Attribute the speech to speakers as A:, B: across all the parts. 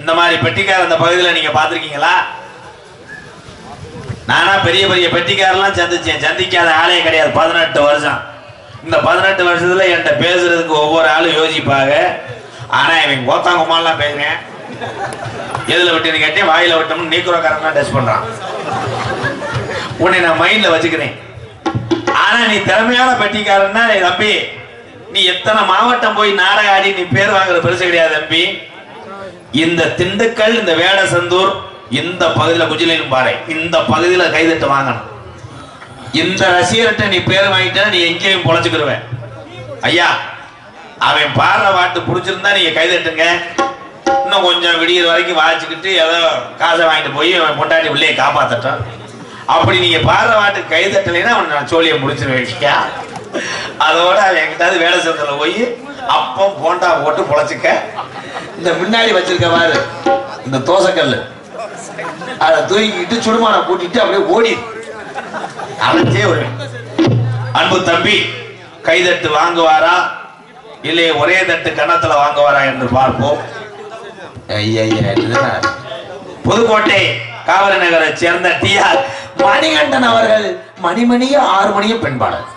A: இந்த மாதிரி பெட்டிக்கார இந்த பகுதியில் நீங்க பார்த்துருக்கீங்களா? நானா பெரிய பெரிய பெட்டிக்காரெல்லாம் சந்திச்சேன். சந்திக்காத ஆளே கிடையாது. பதினெட்டு வருஷம். இந்த பதினெட்டு வருஷத்துல என்கிட்ட பேசுறதுக்கு ஒவ்வொரு ஆளும் யோசிப்பாங்க. ஆனா இவன் கோத்தாங்குமாலாம் பேசுறேன். எதுல விட்டுன்னு கேட்டேன் வாயில விட்டோம்னு நீக்குறக்காரன் தான் டெஸ்ட் பண்றான். உன்னை நான் மைண்ட்ல வச்சுக்கிறேன். ஆனா நீ திறமையான பெட்டிக்காரன்னா தம்பி நீ எத்தனை மாவட்டம் போய் நாடகம் ஆடி நீ பேர் வாங்குற பெருசு கிடையாது தம்பி. இந்த திண்டுக்கல் இந்த வேடசந்தூர் இந்த பகுதியில் குஜிலின் பாறை இந்த பகுதியில் கைதட்டு வாங்கணும். இந்த ரசிகர்கிட்ட நீ பேர் வாங்கிட்டா நீ எங்கேயும் பொழைச்சுக்கிடுவேன் ஐயா அவன் பாடுற பாட்டு பிடிச்சிருந்தா நீங்க கைதட்டுங்க. இன்னும் கொஞ்சம் விடிகிற வரைக்கும் வாய்ச்சிக்கிட்டு ஏதோ காசை வாங்கிட்டு போய் அவன் பொண்டாட்டி உள்ளே காப்பாத்தட்டான் அப்படி நீங்க பாடுற பாட்டு கைதட்டலைன்னா அவன் நான் சோழியை முடிச்சிருவேன் அதோட அவன் எங்கிட்டாவது வேலை செஞ்சல போய் அப்பம் போண்டா போட்டு பொழைச்சிக்க. இந்த முன்னாடி வச்சிருக்க பாரு இந்த தோசைக்கல்லு. அதை தூக்கிட்டு சுடுமான கூட்டிட்டு அப்படியே ஓடி. அழைச்சே ஒரு அன்பு தம்பி கைதட்டு வாங்குவாரா? இல்லை ஒரே தட்டு கன்னத்துல வாங்குவாரா என்று பார்ப்போம். புதுக்கோட்டை காவிரி நகரை சேர்ந்த டி ஆர் மணிகண்டன் அவர்கள் மணிமணிய ஆறு மணிய பெண்பாளர்.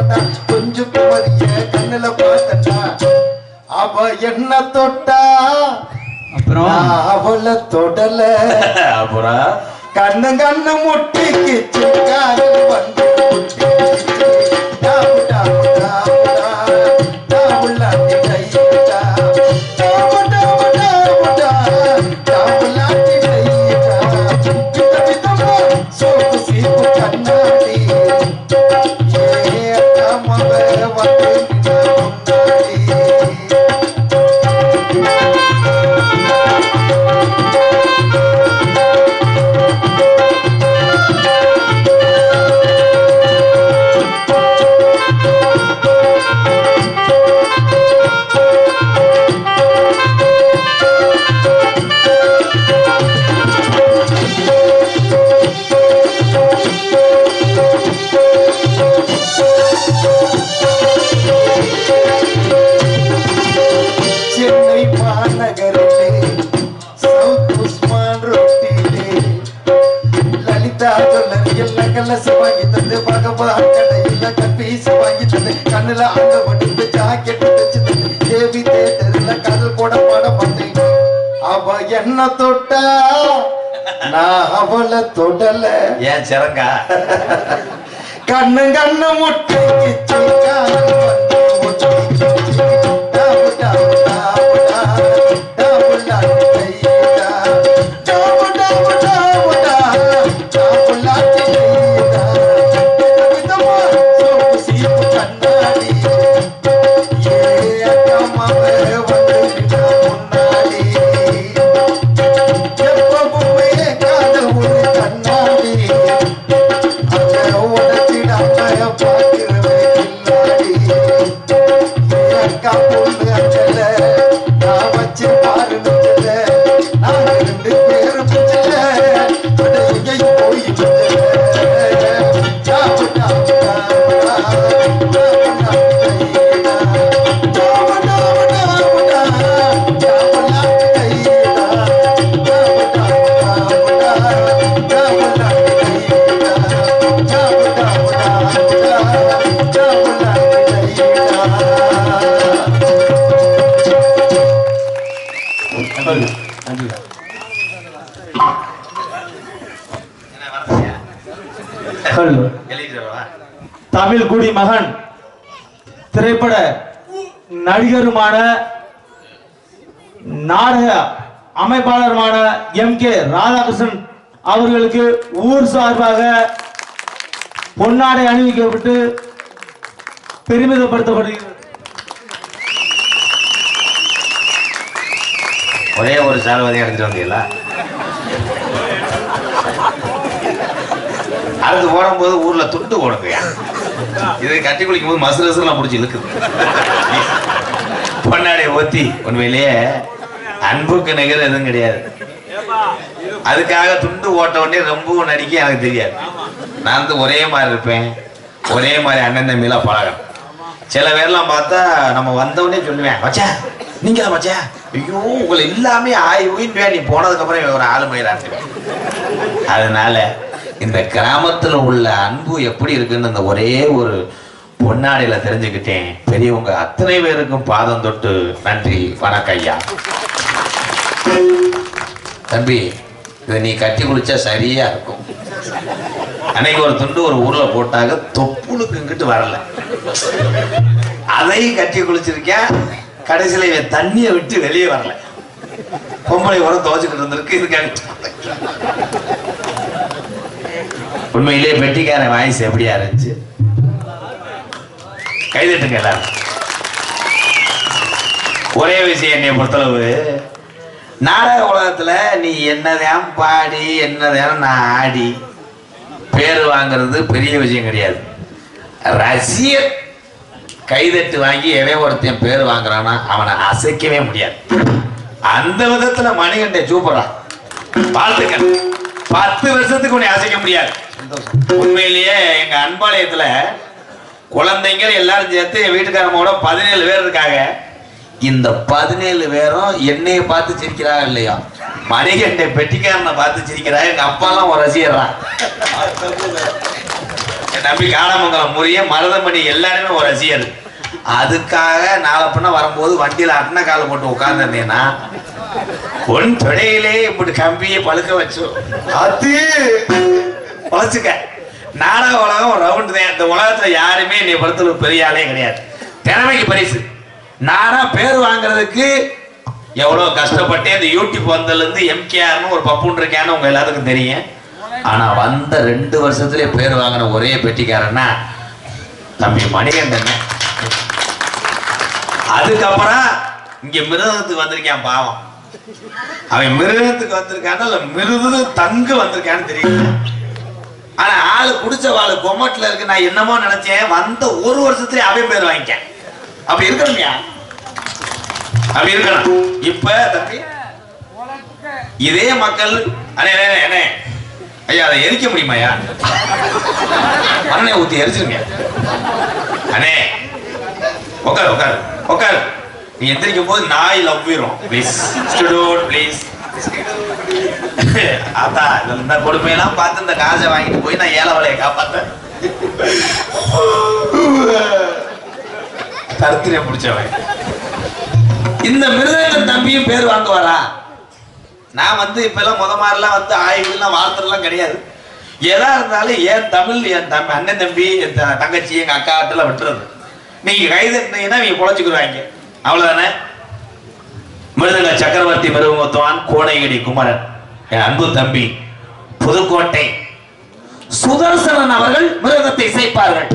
B: தோணண்டா கொஞ்சம் குமரிய கண்ணுல பார்த்தண்டா அவ என்ன தொட்டா? நான் அவளை தொடல.
A: அப்புறம்?
B: கண்ணு கண்ணு முட்டிக்கு சிக்காரல் வந்து
A: ஏன் சிறங்கா?
B: கண்ணு கண்ணு முட்டை முட்டை
C: சார்பாக பொன்னாடை அணிவிக்கப்பட்டு பெருமிதப்படுத்தப்படுகிறது.
A: ஒரே ஒரு சால்வதையும் எடுத்துட்டு வந்தீங்களா? அடுத்து ஓடும்போது ஊர்ல துண்டு ஓடுங்க இதை கட்டி குளிக்கும் போது மசு ரசலாம் பிடிச்சி இழுக்குது. பொன்னாடை ஒத்தி உண்மையிலேயே அன்புக்கு நிகர் எதுவும் கிடையாது. அதுக்காக துண்டு ஓட்ட உடனே ரொம்பவும் நடிக்க எனக்கு தெரியாது. நான் வந்து ஒரே மாதிரி இருப்பேன். ஒரே மாதிரி அண்ணன் தம்பிலாம் பழகம் சில பேர்லாம் பார்த்தா நம்ம வந்தவொடனே சொல்லுவேன் வச்சா நீங்க மச்சா? ஐயோ உங்களை எல்லாமே ஆய் உயிர் நீ போனதுக்கப்புறம் ஒரு ஆளு மயிராட்டுவேன் அதனால இந்த கிராமத்துல உள்ள அன்பு எப்படி இருக்குன்னு அந்த ஒரே ஒரு பொன்னாடையில தெரிஞ்சுக்கிட்டேன். பெரியவங்க அத்தனை பேருக்கும் பாதம் தொட்டு நன்றி வணக்கம் ஐயா. தம்பி இதை நீ கட்டி குளிச்சா சரியா இருக்கும். அன்னைக்கு ஒரு துண்டு ஒரு ஊர்ல போட்டாங்க தொப்புளுக்கு இங்கிட்டு வரல. அதையும் கட்டி குளிச்சிருக்கேன். கடைசியில இவன் தண்ணியை விட்டு வெளியே வரல. பொம்பளை உரம் துவச்சுக்கிட்டு இருந்திருக்கு இதுக்காக உண்மையிலே பெட்டிக்காரன் வாய்ஸ் எப்படியா இருந்துச்சு? கைதட்டுங்க எல்லாரும். ஒரே விஷயம் என்னை பொறுத்தளவு நாடக உலகத்துல நீ என்னதான் பாடி என்னதான் நான் ஆடி பேர் வாங்குறது பெரிய விஷயம் கிடையாது. ரசிகர் கைதட்டு வாங்கி எவன் ஒருத்தன் பேர் வாங்குறான்னா அவனை அசைக்கவே முடியாது. அந்த விதத்துல மணிகண்டை சூப்பரா. வாழ்த்துக்கள். பத்து வருஷத்துக்கு உன்னை அசைக்க முடியாது. உண்மையிலேயே எங்க அன்பாளையத்துல குழந்தைங்க எல்லாரும் சேர்த்து என் வீட்டுக்காரமோட பதினேழு பேர் இருக்காங்க. இந்த பதினேழு பேரும் என்னைய பார்த்து சிரிக்கிறாங்க இல்லையா? மணிகண்டை பெட்டிக்காரனை பார்த்து சிரிக்கிறா எங்க அப்பாலாம் ஒரு ரசிகர்றான் நம்பி காலமங்கலம் காடமங்கலம் முறிய மருதமணி எல்லாருமே ஒரு ரசிகர். அதுக்காக நாளை வரும்போது வண்டியில அட்டனை கால போட்டு உட்கார்ந்துருந்தேன்னா உன் தொடையிலே இப்படி கம்பியை பழுக்க வச்சு அது பழச்சுக்க. நாடக உலகம் ரவுண்டு தான். இந்த உலகத்துல யாருமே நீ படத்துல பெரிய ஆளே கிடையாது. திறமைக்கு பரிசு. நானா பேர் வாங்குறதுக்கு எவ்வளவு கஷ்டப்பட்டேன் இந்த யூடியூப் வந்ததுல இருந்து எம்கேஆர்னு ஒரு பப்புன் இருக்கேன்னு உங்க எல்லாத்துக்கும் தெரியும். ஆனா வந்த ரெண்டு வருஷத்துலயே பேர் வாங்கின ஒரே பெட்டிக்காரன்னா தம்பி மணிகண்டன். அதுக்கப்புறம் இங்க மிருகத்துக்கு வந்திருக்கான் பாவம். அவன் மிருகத்துக்கு வந்திருக்கான இல்ல மிருது தங்கு வந்திருக்கான்னு தெரியல ஆனா ஆளு குடிச்ச வாழ் கொமட்டில் இருக்கு. நான் என்னமோ நினைச்சேன் வந்த ஒரு வருஷத்துலயே அவன் பேர் வாங்கிக்கேன் அப்படி இருக்கணும்யா. அப்படி இருக்கணும். இப்ப தம்பி இதே மக்கள் அண்ணே அண்ணே, ஐயா அதை எரிக்க முடியுமாயா மண்ணை ஊத்தி எரிச்சிருங்க. அண்ணே உட்காரு உட்காரு உட்காரு நீ எந்திரிக்கும் போது நாய் லவ்விரும் ப்ளீஸ் ஸ்டுடோட் ப்ளீஸ் அதான் இந்த கொடுமையெல்லாம் பார்த்து இந்த காசை வாங்கிட்டு போய் நான் ஏழை வலையை காப்பாத்தேன். தருத்திரியம் பிடிச்சவன். இந்த மிருதங்க தம்பியும் பேர் வாங்குவாரா? நான் வந்து இப்பெல்லாம் முத மாதிரிலாம் வந்து ஆய்வுலாம் வார்த்தைலாம் கிடையாது. எதா இருந்தாலும் என் தமிழ் என் தம்பி அண்ணன் தம்பி என் தங்கச்சி எங்க அக்கா ஆட்டெல்லாம் விட்டுறது. நீங்க இருந்தீங்கன்னா நீங்க குழச்சிக்கிடுவாங்க அவ்வளவுதானே? மிருதங்க சக்கரவர்த்தி மிருகமுத்துவான் கோடையடி குமரன். என் அன்பு தம்பி புதுக்கோட்டை. சுதர்சனன் அவர்கள் மிருகத்தை இசைப்பார்கள்.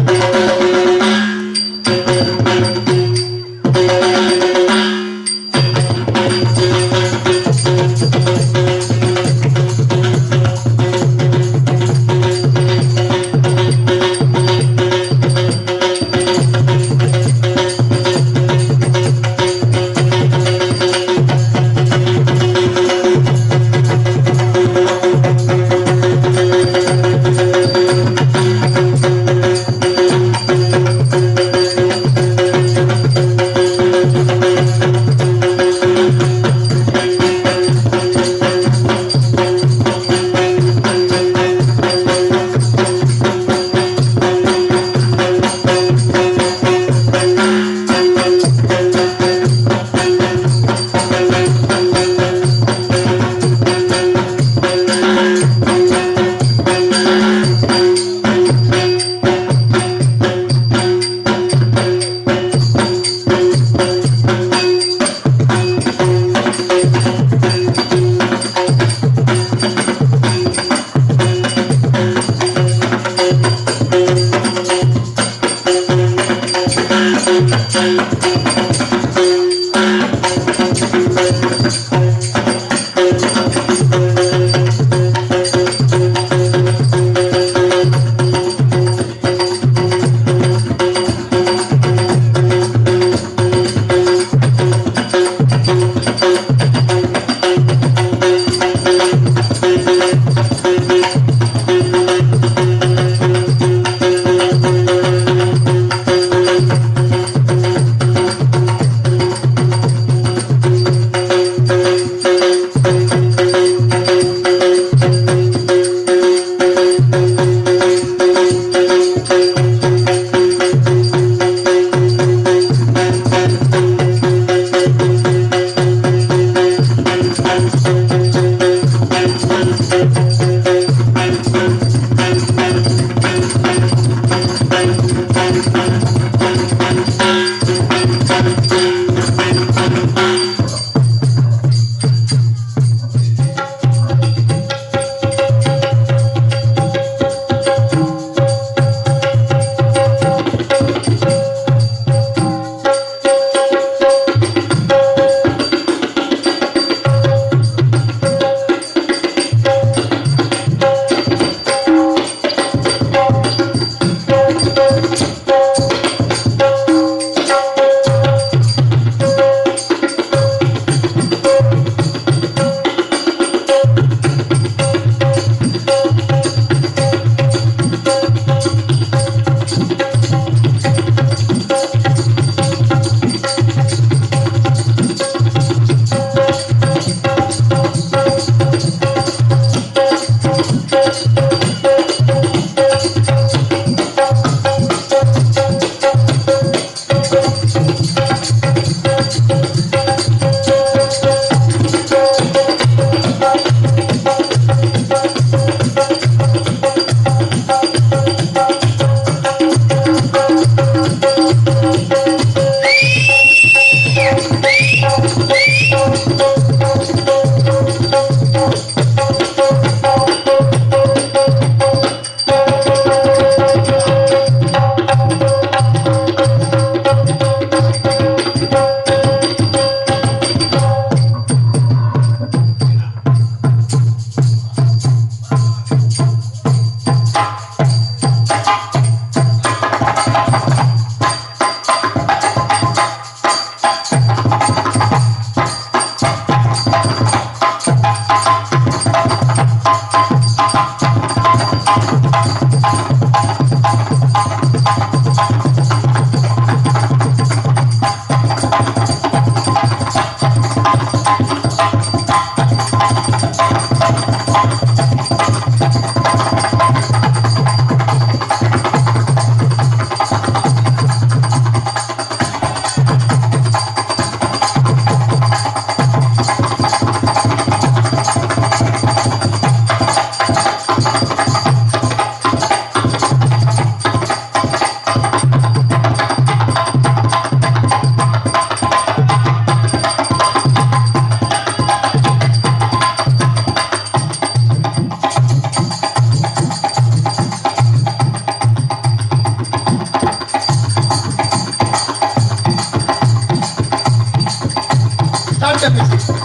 A: Thank you.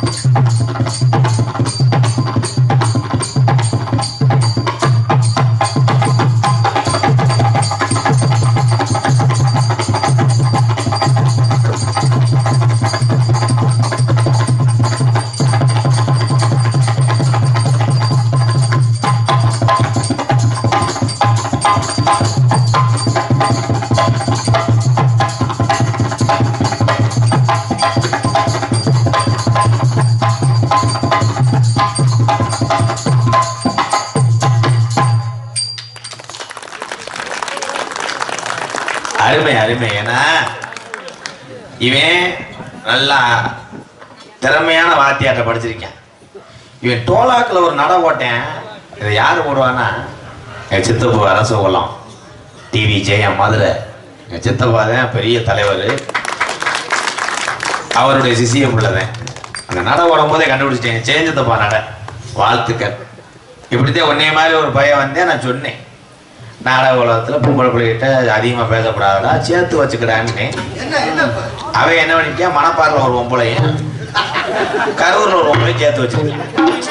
A: அருமை அருமை. ஏன்னா இவன் நல்லா திறமையான வாத்தியாட்ட படிச்சிருக்கேன். இவன் டோலாக்கில் ஒரு நட ஓட்டேன். இதை யார் போடுவான்னா? என் சித்தப்பு அரசகுலம். டிவி ஜெயம் மதுரை. என் சித்தப்பா தான் பெரிய தலைவர். அவருடைய சிசியம் உள்ளதன் அந்த நட ஓடும் போதே கண்டுபிடிச்சிட்டேன் சேஞ்சத்தப்பா நட. வாழ்த்துக்கள். இப்படித்தான் உன்னைய மாதிரி ஒரு பையன் வந்தேன் நான் சொன்னேன். நாடக உலகத்தில் பொம்பளை பிள்ளைகிட்ட அதிகமாக பேசக்கூடாதுடா சேர்த்து வச்சுக்கடான்னு.
B: என்ன என்ன இப்ப?
A: அவன் என்ன பண்ணிட்டான் மணப்பாறையில் ஒரு பொம்பளையும் கரூரில் ஒரு பொம்பளையும் சேர்த்து வச்சுக்கிட்டு.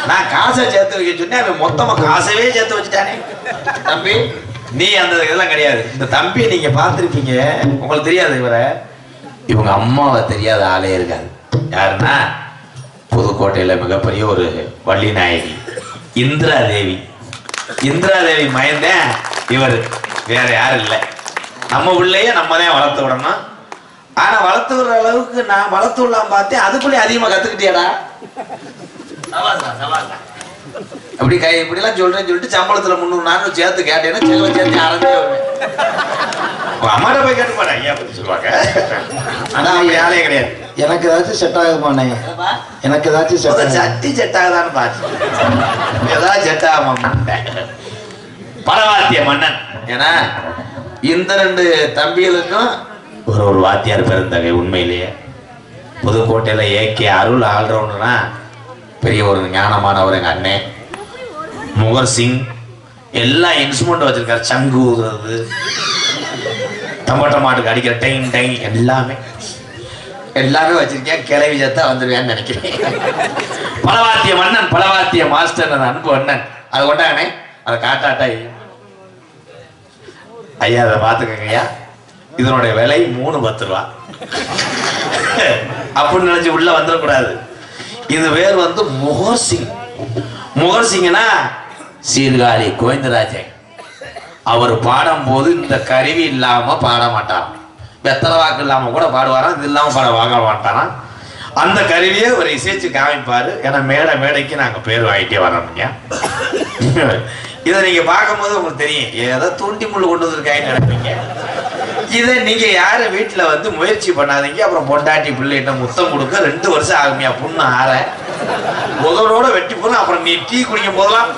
A: நான் காசை சேர்த்து வைக்க சொன்னேன் அவன் மொத்தமாக காசவே சேர்த்து வச்சுட்டானே. தம்பி? நீ அந்த இதெல்லாம் கிடையாது. இந்த தம்பியை நீங்கள் பார்த்துருப்பீங்க. உங்களுக்கு தெரியாது இவரை. இவங்க அம்மாவை தெரியாத ஆளே இருக்காது. யாருன்னா? புதுக்கோட்டையில் மிகப்பெரிய ஒரு வள்ளி நாயகி. இந்திரா தேவி இந்திரா தேவி மயந்தேன். இவர் வேற யாரும் இல்லை. நம்ம உள்ளேயே நம்ம தான் வளர்த்து விடணும். ஆனா வளர்த்து விடுற அளவுக்கு நான் வளர்த்து விடலாம் பார்த்தேன். அதுக்குள்ளே அதிகமா கத்துக்கிட்டியாடா. அப்படி கை இப்படிலாம் சொல்றேன்னு சொல்லிட்டு சம்பளத்துல முந்நூறு நானூறு சேர்த்து கேட்டேன்னா செலவு சேர்த்து அறந்தே வருவேன் அம்மாட்ட போய் கேட்டு போடா ஐயா பத்தி சொல்லுவாங்க. ஆனா அவங்க வேலையே கிடையாது.
B: எனக்கு ஏதாச்சும் செட் ஆகுமாண்ணே எனக்கு ஏதாச்சும் செட்
A: சட்டி செட் ஆகுதான்னு பார்த்து ஏதாவது செட் ஆகுமா பரவாத்திய மன்னன். ஏன்னா இந்த ரெண்டு தம்பிகளுக்கும் ஒரு ஒரு வாத்தியார் பிறந்தகை உண்மையிலேயே. புதுக்கோட்டையில ஏகே அருள் ஆல்ரவுண்டர்னா பெரிய ஒரு ஞானமானவர் எங்க அண்ணன் முகர் சிங் எல்லா இன்ஸ்ட்ருமெண்ட் வச்சிருக்காரு. சங்கு ஊதுறது டமாட்டோ மாட்டுக்கு அடிக்கிற டைங் டைங் எல்லாமே. எல்லாமே வச்சிருக்கேன். கிளவி சத்தா வந்துருவேன்னு நினைக்கிறேன். பலவாத்திய மன்னன் பலவாத்திய மாஸ்டர் அன்பு அண்ணன். அது கொண்டாங்கண்ணே அதை காட்டாட்டா ஐயா அதை பார்த்துக்கங்க ஐயா இதனுடைய விலை மூணு பத்து ரூபா. அப்படின்னு நினைச்சு உள்ள வந்துடக்கூடாது. இது பேர் வந்து முகர் சிங். முகர் சிங்னா சீர்காழி கோவிந்தராஜன். அவர் பாடும்போது இந்த கருவி இல்லாம பாட மாட்டாராம் வெத்தலை வாக்கு இல்லாம கூட பாடுவாராம் இது இல்லாம பாட வாங்க மாட்டாராம். அந்த கருவியை ஒரு இசைச்சு காமிப்பாரு. ஏன்னா மேடை மேடைக்கு நாங்க பேர் வாங்கிட்டே வரோம்ங்க இதை நீங்க பார்க்கும்போது உங்களுக்கு தெரியும். ஏதோ தூண்டி முள்ளு கொண்டு வந்திருக்காங்கன்னு நினைப்பீங்க. இதை நீங்க யாரும் வீட்டுல வந்து முயற்சி பண்ணாதீங்க. அப்புறம் பொண்டாட்டி பிள்ளைகிட்ட முத்தம் கொடுக்க ரெண்டு வருஷம் ஆகுமையா புண்ணு ஆற. முதலோட வெட்டி போதும் அப்புறம் நீ டீ குடிக்கும் போதெல்லாம்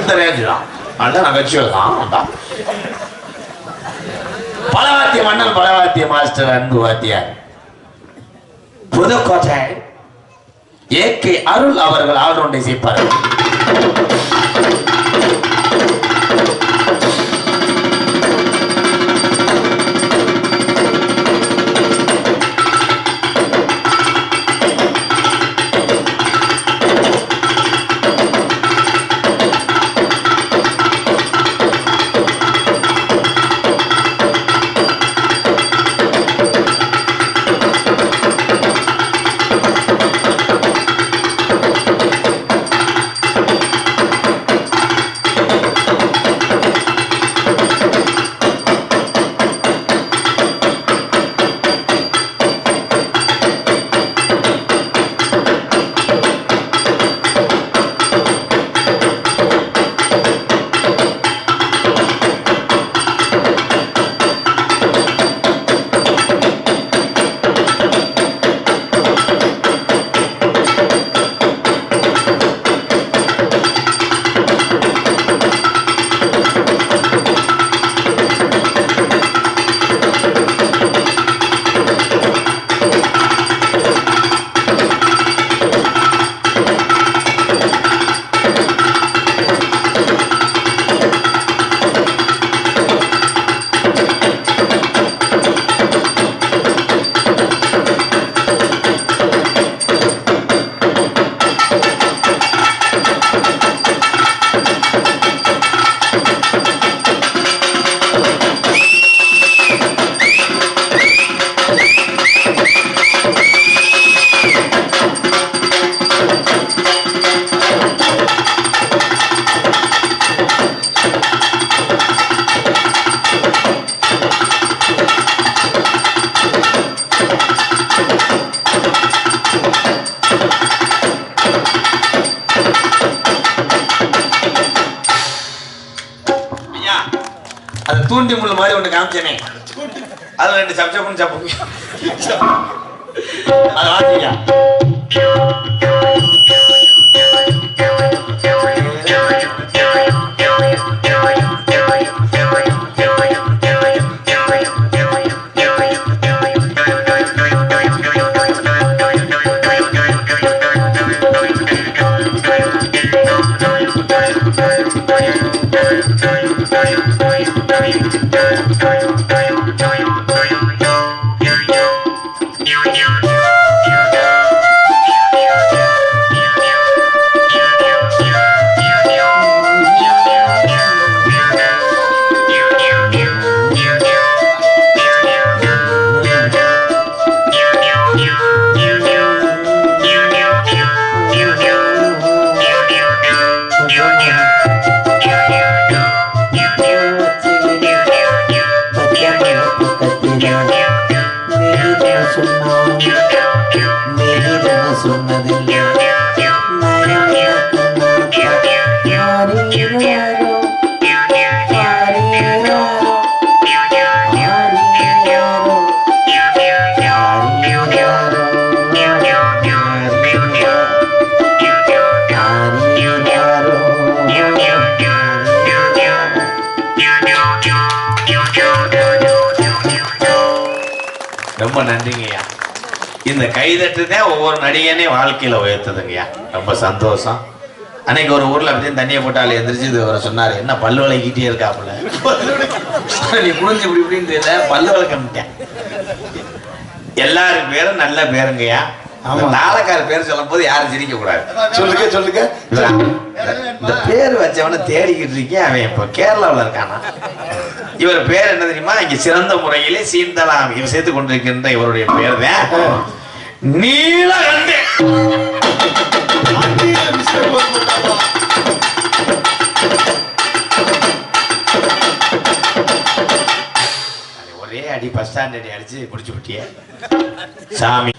A: இந்த ரேஞ்சு தான். அதான் நகைச்சுவை தான் பலவாத்திய மன்னன் பலவாத்திய மாஸ்டர் அன்பு வாத்தியார். புதுக்கோட்டை ஏகே அருள் அவர்கள் ஆல்ரவுண்டை செய்ப்பார்கள் நடிகனையும் வாழ்க்கையில உயர்த்துதுங்கய்யா. ரொம்ப சந்தோஷம். அன்னைக்கு ஒரு ஊர்ல அப்படியே தண்ணியை போட்டாலே எந்திரிச்சு இவரை சொன்னாரு என்ன பல்லு விளக்கிட்டே இருக்காப்புல நீ புரிஞ்சு இப்படி இப்படின்னு தெரியல பல்லு விளக்கமிட்டேன் எல்லாரும் பேரும் நல்ல பேருங்கய்யா. நாளக்கார பேர் சொல்லும் போது யாரும் சிரிக்க கூடாது.
B: சொல்லுங்க சொல்லுங்க.
A: இந்த பேர் வச்சவன தேடிக்கிட்டு இருக்கேன் அவன் இப்ப கேரளாவுல இருக்கானா? இவர் பேர் என்ன தெரியுமா? இங்க சிறந்த முறையிலே சீந்தலாம் இவர் சேர்த்து கொண்டிருக்கின்ற இவருடைய பேர் தான் நீல கண்டே. ஒரே அடி பஸ் ஸ்டாண்ட் அடி அடிச்சு பிடிச்சு விட்டிய சாமி.